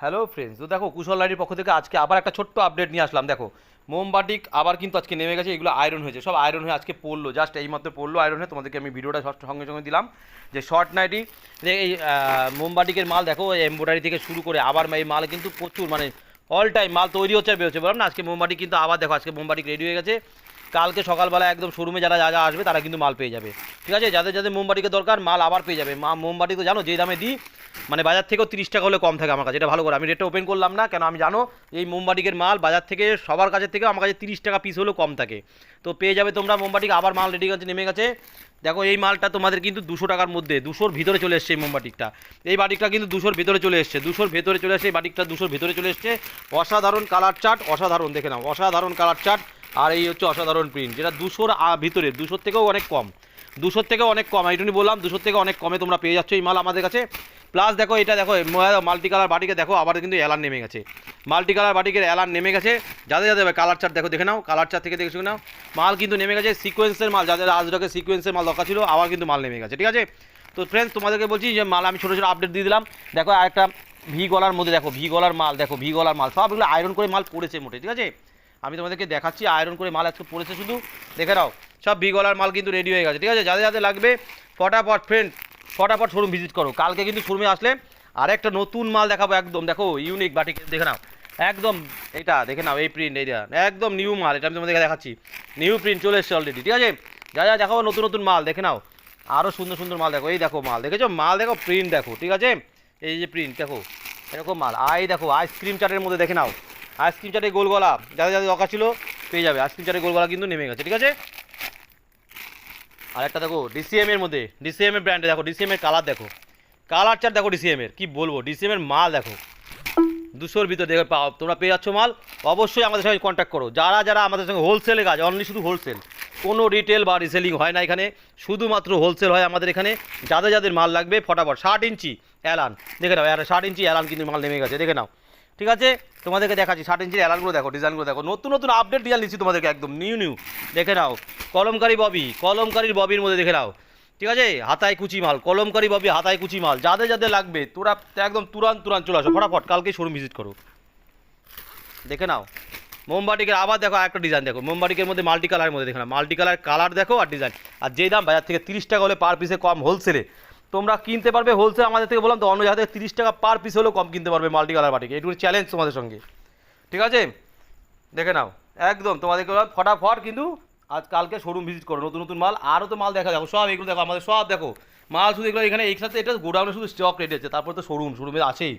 Hello friends তো দেখো, কুশল লাইটির পক্ষ থেকে আজকে আবার একটা ছোট্ট আপডেট নিয়ে আসলাম। দেখো মোমবাটিক আবার কিন্তু আজকে নেমে গেছে, এগুলো আয়রন হয়েছে। সব আয়রন হয়ে আজকে পড়ল। জাস্ট এইমাত্র পড়ল আয়রন হয়ে। তোমাদেরকে আমি ভিডিওটা সঙ্গে সঙ্গে দিলাম। যে শর্ট নাইটি যে এই মোমবাটিকের মাল, দেখো এমব্রয়ডারি থেকে শুরু করে আবার এই মাল কিন্তু প্রচুর মানে অল টাইম মাল তৈরি হচ্ছে, বেরোচ্ছে। বললাম না, আজকে মোমবাটি কিন্তু আবার দেখো, আজকে মোমবাটিক রেডি হয়ে গেছে। কালকে সকালবেলা একদম শোরুমে যারা যা যা আসবে তারা কিন্তু মাল পেয়ে যাবে। ঠিক আছে? যাদের যাদের মোমবাটিকে দরকার, মাল আবার পেয়ে যাবে। মা মোমবাটি তো জানো, যে দামে দিই মানে বাজার থেকেও তিরিশ টাকা হলে কম থাকে আমার কাছে। এটা ভালো করে। আমি রেটটা ওপেন করলাম না, কেন আমি জানো, এই মোমবাটিকের মাল বাজার থেকে, সবার কাছে থেকে আমার কাছে তিরিশ টাকা পিস হলেও কম থাকে। তো পেয়ে যাবে তোমরা মোমবাটিক আবার মাল রেডি কাছে নেমে গেছে। দেখো, এই মালটা তোমাদের কিন্তু দুশো টাকার মধ্যে, দুশোর ভিতরে চলে এসছে এই মোমবাটিকটা এই বাটিকটা কিন্তু দুশোর ভিতরে চলে এসছে, দুশোর ভেতরে চলে এসছে, এই বাটিকটা দুশোর ভিতরে চলে এসছে। অসাধারণ কালার চার্ট অসাধারণ, দেখে নাও, অসাধারণ কালার চার্ট আর এই হচ্ছে অসাধারণ প্রিন্ট যেটা দুশোর ভিতরে, দুশোর থেকেও অনেক কম। দুশোর থেকেও অনেক কম এইটুকুনি বললাম, দুশোর থেকে অনেক কমে তোমরা পেয়ে যাচ্ছ এই মাল আমাদের কাছে। প্লাস দেখো, এটা দেখো মাল্টি কালার বাটিকে দেখো, আবার কিন্তু অ্যালান নেমে গেছে। মাল্টি কালার বাটিকের অ্যালান নেমে গেছে। যাদের যাদের কালার চার্ট দেখো, দেখে নাও কালার চার্ট থেকে দেখে নাও। মাল কিন্তু নেমে গেছে সিকোয়েন্সের মাল, যাদের আজরাকে সিকোয়েন্সের মাল দরকার ছিল, আবার কিন্তু মাল নেমে গেছে, ঠিক আছে? তো ফ্রেন্ডস তোমাদেরকে বলছি যে মাল আমি ছোটো ছোটো আপডেট দিয়ে দিলাম। দেখো আরেকটা ভি গলার মধ্যে দেখো ভি গলার মাল, দেখো ভি গলার মাল, সবগুলো আয়রন করে মাল পড়েছে মোটে, ঠিক আছে? আমি তোমাদেরকে দেখাচ্ছি আয়রন করে মাল আজকে পড়েছে শুধু। দেখে নাও, সব ভি গলার মাল কিন্তু রেডি হয়ে গেছে, ঠিক আছে? যাদের যাদের লাগবে, ফটাফট ফ্রেন্ড ফটাফট শোরুম ভিজিট করো। কালকে কিন্তু শোরুমে আসলে আর একটা নতুন মাল দেখাবো একদম। দেখো ইউনিক বাটিক দেখে নাও। একদম এটা দেখে নাও, এই প্রিন্ট এইটা একদম নিউ মাল, এটা আমি তোমাদেরকে দেখাচ্ছি। নিউ প্রিন্ট চলে এসছে অলরেডি ঠিক আছে? যা যা দেখাবো, নতুন নতুন মাল, দেখে নাও। আরও সুন্দর সুন্দর মাল দেখো, এই দেখো মাল, দেখেছ? মাল দেখো প্রিন্ট দেখো, ঠিক আছে? এই যে প্রিন্ট দেখো, এরকম মাল। আই দেখো আইসক্রিম চাটের মধ্যে দেখে নাও। আইসক্রিম চাটের গোল গলা যাদের যাদের দরকার ছিল, পেয়ে যাবে। আইসক্রিম চাটের গোল গলা কিন্তু নেমে গেছে, ঠিক আছে? আর একটা দেখো ডিসিএম এর মধ্যে ডিসিএম এর ব্র্যান্ডে দেখো ডিসিএম এর কালার দেখো। কালার চার্ট দেখো ডিসিএম এর, কি বলব? ডিসিএম এর মাল দেখো। দুশোর ভিতরে দেখে পাও, তোমরা পেয়ে যাচ্ছ মাল। অবশ্যই আমাদের সঙ্গে কন্ট্যাক্ট করো। যারা যারা আমাদের সঙ্গে হোলসেলে কাজ অনলি শুধু হোলসেল কোনো রিটেল বা রিসেলিং হয় না এখানে, শুধুমাত্র হোলসেল হয় আমাদের এখানে। যাদের যাদের মাল লাগবে, ফটাফট ষাট ইঞ্চি অ্যালান দেখে নাও ষাট ইঞ্চি অ্যালান কিন্তু মাল নেমে গেছে, দেখে নাও। ঠিক আছে? তোমাদেরকে দেখাচ্ছি, ষাট ইঞ্চির অ্যালানগুলো দেখো ডিজাইনগুলো দেখো। নতুন নতুন আপডেট ডিজাইন দিচ্ছি তোমাদেরকে একদম নিউ নিউ দেখে নাও, কলমকারী ববি, কলমকারীর ববির মধ্যে দেখে নাও। ঠিক আছে? হাতায় কুচি মাল, কলমকারী ববি, হাতায় কুচি মাল, যাদের যাদের লাগবে, তোরা একদম তুরান তুরান চলে আসো, ফটাফট, কালকে শোরুম ভিজিট করো। দেখে নাও। মোমবাটিকের আবার দেখো একটা ডিজাইন দেখো। মোমবাটিকের মধ্যে মাল্টি কালারের মধ্যে দেখে নাও। মাল্টি কালার কালার দেখো আর ডিজাইন আর যেই দাম, বাজার থেকে তিরিশ টাকা হলে পার পিসে কম হোলসেলে তোমরা কিনতে পারবে হোলসেল আমাদের থেকে বললাম তো, অন্য জায়গা থেকে তিরিশ টাকা পার পিস হলেও কম কিনতে পারবে মাল্টি কালার বাটিকে। এটুকু চ্যালেঞ্জ তোমাদের সঙ্গে। ঠিক আছে? দেখে নাও। একদম, তোমাদেরকে বললাম, ফটাফট কিন্তু আজ কালকে শোরুম ভিজিট করো। নতুন নতুন মাল, আরও তো মাল দেখা যাব। সব এগুলো দেখো, আমাদের সব দেখো। মাল শুধু এগুলো, এখানে একসাথে এটা গোডাউনে শুধু স্টক রেট আছে, তারপরে তো শোরুম শোরুমে আছেই।